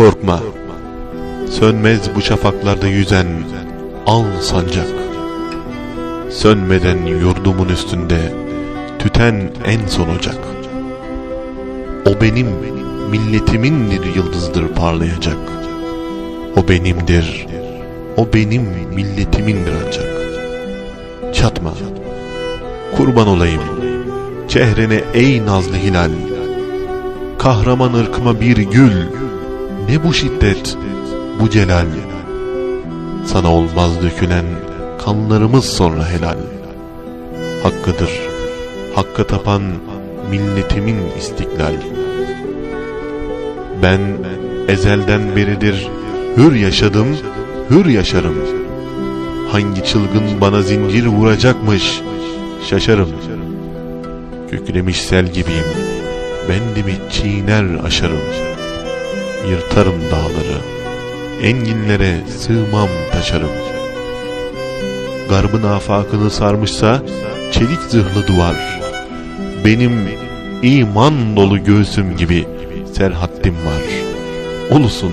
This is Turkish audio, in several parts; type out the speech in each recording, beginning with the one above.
Korkma, sönmez bu şafaklarda yüzen al sancak. Sönmeden yurdumun üstünde tüten en son ocak. O benim milletimindir yıldızdır parlayacak.'' O benimdir, o benim milletimindir ancak. Çatma, kurban olayım, çehrene ey nazlı hilal. Kahraman ırkıma bir gül, ne bu şiddet, bu celal. Sana olmaz dökülen kanlarımız sonra helal. Hakkıdır, hakka tapan milletimin istiklal. Ben ezelden beridir hür yaşadım, hür yaşarım. Hangi çılgın bana zincir vuracakmış, şaşarım. Kükremiş sel gibiyim, bendimi çiğner aşarım. Yırtarım dağları, enginlere sığmam taşarım. Garbın afakını sarmışsa çelik zırhlı duvar. Benim iman dolu göğsüm gibi serhattim var. Ulusun,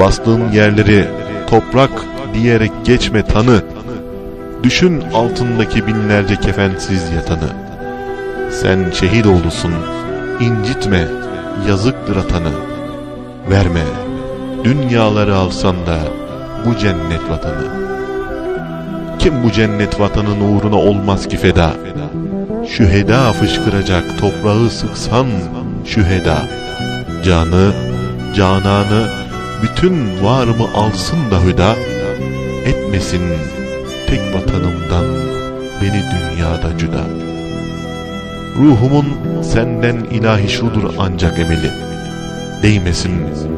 Bastığın yerleri toprak diyerek geçme tanı. Düşün altındaki binlerce kefensiz yatanı. Sen şehit oldusun, incitme, yazıktır atanı. Verme, dünyaları alsan da bu cennet vatanı. Kim bu cennet vatanın uğruna olmaz ki feda? Şüheda fışkıracak toprağı sıksan şüheda. Canı, cananı, bütün varımı alsın da hüda. Etmesin tek vatanımdan beni dünyada cüda. Ruhumun senden ilahi şudur ancak emeli. Değmesin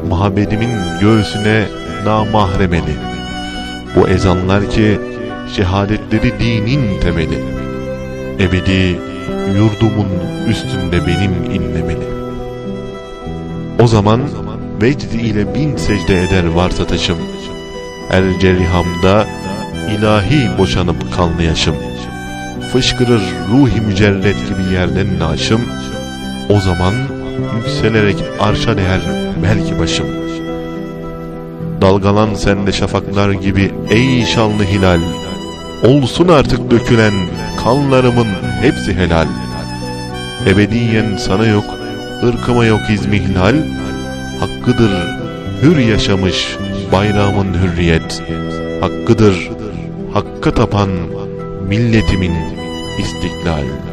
muhabbetimin göğsüne namahremeli. Bu ezanlar ki şehadetleri dinin temeli. Ebedi yurdumun üstünde benim inlemeli. O zaman vecdi ile bin secde eder varsa taşım. Her cerrihamda ilahi boşanıp kanlı yaşım. Fışkırır ruhi mücerret gibi yerden naşım. O zaman yükselerek arşa değer belki başım. Dalgalan sende şafaklar gibi ey şanlı hilal. Olsun artık dökülen kanlarımın hepsi helal. Ebediyen sana yok, ırkıma yok izmihlal. Hakkıdır hür yaşamış bayrağımın hürriyet. Hakkıdır hakka tapan milletimin istiklal.